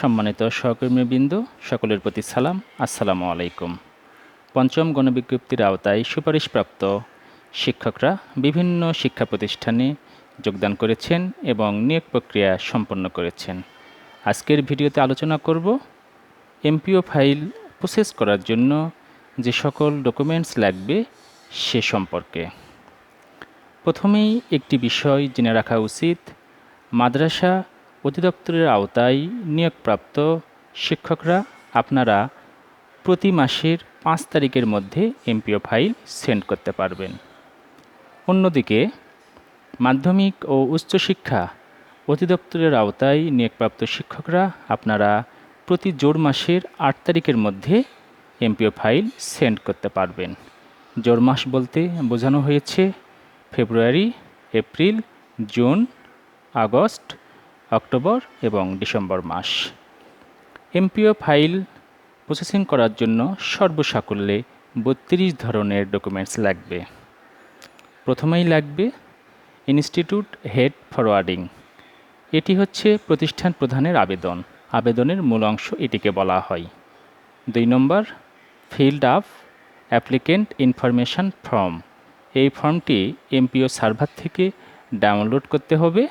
সম্মানিত সহকর্মীবৃন্দ, সকলের প্রতি সালাম, আসসালামু আলাইকুম। পঞ্চম গণবিজ্ঞপ্তির আওতায় সুপারিশপ্রাপ্ত শিক্ষকরা বিভিন্ন শিক্ষা প্রতিষ্ঠানে যোগদান করেছেন এবং নিয়োগ প্রক্রিয়া সম্পন্ন করেছেন। আজকের ভিডিওতে আলোচনা করব এমপিও ফাইল প্রসেস করার জন্য যে সকল ডকুমেন্টস লাগবে সে সম্পর্কে। প্রথমেই একটি বিষয় জেনে রাখা উচিত, মাদ্রাসা অধিদপ্তরের আওতায় নিয়োগপ্রাপ্ত শিক্ষকরা আপনারা প্রতি মাসের পাঁচ তারিখের মধ্যে এমপিও ফাইল সেন্ড করতে পারবেন। অন্যদিকে, মাধ্যমিক ও উচ্চশিক্ষা অধিদপ্তরের আওতায় নিয়োগপ্রাপ্ত শিক্ষকরা আপনারা প্রতি জোর মাসের আট তারিখের মধ্যে এমপিও ফাইল সেন্ড করতে পারবেন। জোর মাস বলতে বোঝানো হয়েছে, ফেব্রুয়ারি, এপ্রিল, জুন, আগস্ট অক্টোবর এবং ডিসেম্বর মাস। এমপিও ফাইল প্রসেসিং করার জন্য সর্বসাকুল্যে বত্রিশ ধরনের ডকুমেন্টস লাগবে। প্রথমেই লাগবে ইনস্টিটিউট হেড ফরওয়ার্ডিং এটি হচ্ছে প্রতিষ্ঠান প্রধানের আবেদন। আবেদনের মূল অংশ এটিকে বলা হয়। দুই নম্বর, filled up applicant information form. এই ফর্মটি এমপিও সার্ভার থেকে ডাউনলোড করতে হবে।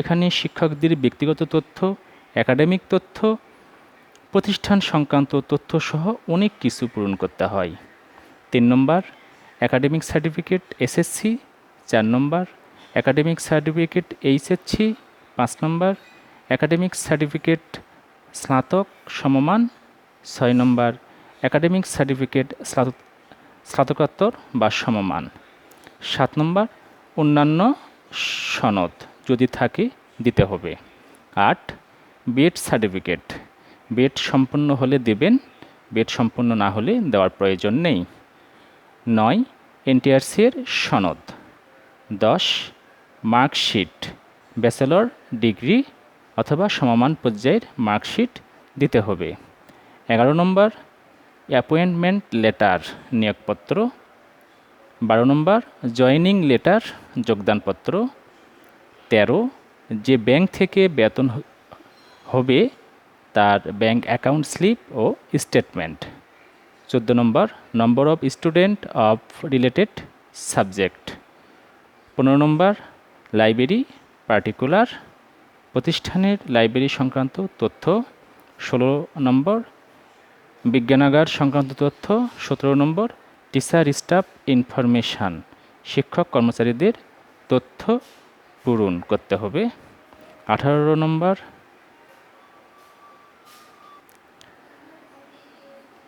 এখানে শিক্ষকদের ব্যক্তিগত তথ্য, একাডেমিক তথ্য, প্রতিষ্ঠান সংক্রান্ত তথ্য সহ অনেক কিছু পূরণ করতে হয়। তিন নম্বর, একাডেমিক সার্টিফিকেট এসএসসি চার নম্বর, একাডেমিক সার্টিফিকেট এইচএসসি পাঁচ নম্বর, একাডেমিক সার্টিফিকেট স্নাতক সমমান। ছয় নম্বর, একাডেমিক সার্টিফিকেট স্নাতকোত্তর বা সমমান। সাত নম্বর, অন্যান্য সনদ। যদি থাকে, দিতে হবে। আট বিএড সার্টিফিকেট বিএড সম্পন্ন হলে দেবেন বিএড সম্পন্ন না হলে দেওয়ার প্রয়োজন নেই। নয় এনটিআরসির সনদ। দশ, মার্কশিট, ব্যাচেলর, ডিগ্রি অথবা সমমান পর্যায়ের মার্কশিট দিতে হবে। এগারো নম্বর, অ্যাপয়েন্টমেন্ট লেটার নিয়োগপত্র। বারো নম্বর, জয়নিং লেটার, যোগদানপত্র। তেরো, যে ব্যাংক থেকে বেতন হবে তার ব্যাংক অ্যাকাউন্ট স্লিপ ও স্টেটমেন্ট। চোদ্দ নম্বর number of student of related subject. পনেরো নম্বর, লাইব্রেরি পার্টিকুলার, প্রতিষ্ঠানের লাইব্রেরি সংক্রান্ত তথ্য। ষোলো নম্বর, বিজ্ঞানাগার সংক্রান্ত তথ্য। সতেরো নম্বর, টিচার স্টাফ ইনফরমেশান, শিক্ষক কর্মচারীদের তথ্য। পূরণ করতে হবে। আঠারো নম্বর।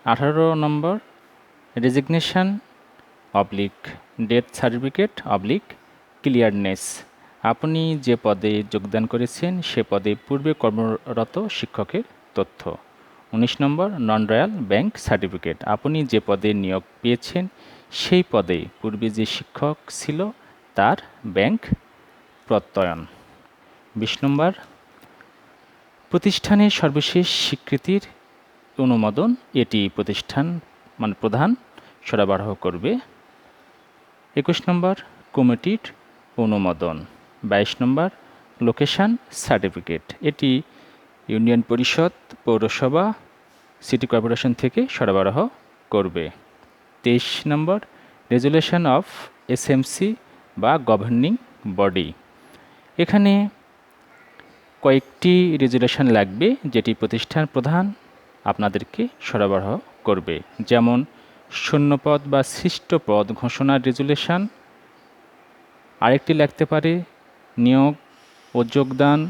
আঠারো নম্বর। Resignation oblique death certificate oblique clearance আপনি যে পদে যোগদান করেছেন, সে পদে পূর্বে কর্মরত শিক্ষকের তথ্য। উনিশ নম্বর নন রয়্যাল ব্যাংক সার্টিফিকেট আপনি যে পদে নিয়োগ পেয়েছেন, সেই পদে পূর্বে যে শিক্ষক ছিল, তার ব্যাংক প্রত্যয়ন। বিশ নম্বর, প্রতিষ্ঠানের সর্বশেষ স্বীকৃতির অনুমোদন, এটি প্রতিষ্ঠান মানে প্রধান সরবরাহ করবে। একুশ নম্বর, কমিটির অনুমোদন। বাইশ নম্বর, লোকেশান সার্টিফিকেট। এটি ইউনিয়ন পরিষদ, পৌরসভা, সিটি কর্পোরেশন থেকে সরবরাহ করবে। তেইশ নম্বর, রেজুলেশন অফ এসএমসি বা গভর্নিং বডি। এখানে কয়েকটি রেজুলেশন লাগবে যেটি প্রতিষ্ঠান প্রধান আপনাদেরকে সরবরাহ করবে। যেমন, শূন্যপদ বা সৃষ্ট পদ ঘোষণার রেজুলেশন। আরেকটি লাগতে পারে, নিয়োগ ও যোগদান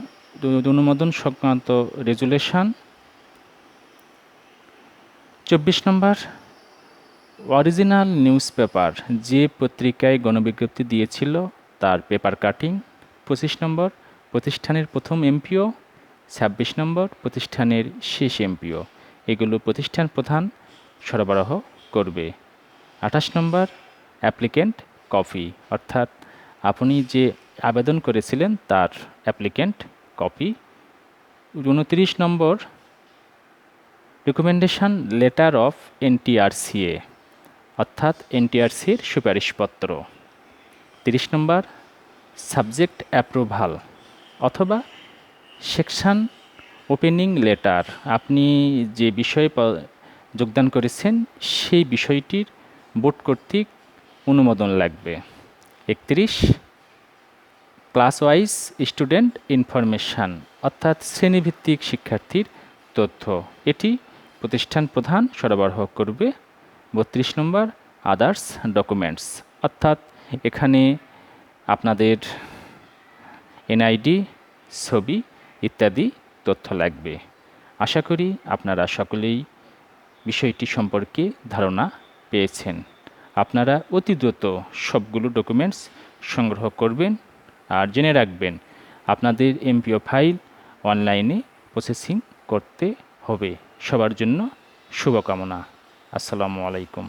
অনুমোদন সংক্রান্ত রেজুলেশন। চব্বিশ নম্বর, অরিজিনাল নিউজ পেপার যে পত্রিকায় গণবিজ্ঞপ্তি দিয়েছিল তার পেপার কাটিং। পঁচিশ নম্বর, প্রতিষ্ঠানের প্রথম এমপিও, ছাব্বিশ নম্বর, প্রতিষ্ঠানের শেষ এমপিও। এগুলো প্রতিষ্ঠান প্রধান সরবরাহ করবে। আঠাশ নম্বর, অ্যাপ্লিকেন্ট কপি। অর্থাৎ আপনি যে আবেদন করেছিলেন তার অ্যাপ্লিকেন্ট কপি। উনত্রিশ নম্বর, রিকমেন্ডেশন লেটার অফ এনটিআরসিএ, অর্থাৎ এনটিআরসির সুপারিশপত্র। তিরিশ নম্বর সাবজেক্ট অ্যাপ্রুভাল অথবা সেকশান ওপেনিং লেটার। আপনি যে বিষয়ে যোগদান করেছেন, সেই বিষয়টির বোর্ড কর্তৃক অনুমোদন লাগবে। একত্রিশ ক্লাস ওয়াইজ স্টুডেন্ট ইনফরমেশান, অর্থাৎ শ্রেণীভিত্তিক শিক্ষার্থীর তথ্য। এটি প্রতিষ্ঠান প্রধান সরবরাহ করবে। বত্রিশ নম্বর, আদার্স ডকুমেন্টস, অর্থাৎ এখানে আপনাদের এনআইডি, ছবি ইত্যাদি তথ্য লাগবে। আশা করি আপনারা সকলেই বিষয়টি সম্পর্কে ধারণা পেয়েছেন। আপনারা অতি দ্রুত সবগুলো ডকুমেন্টস সংগ্রহ করবেন আর জেনে রাখবেন, আপনাদের এমপিও ফাইল অনলাইনে প্রসেসিং করতে হবে। সবার জন্য শুভকামনা। আসসালামু আলাইকুম।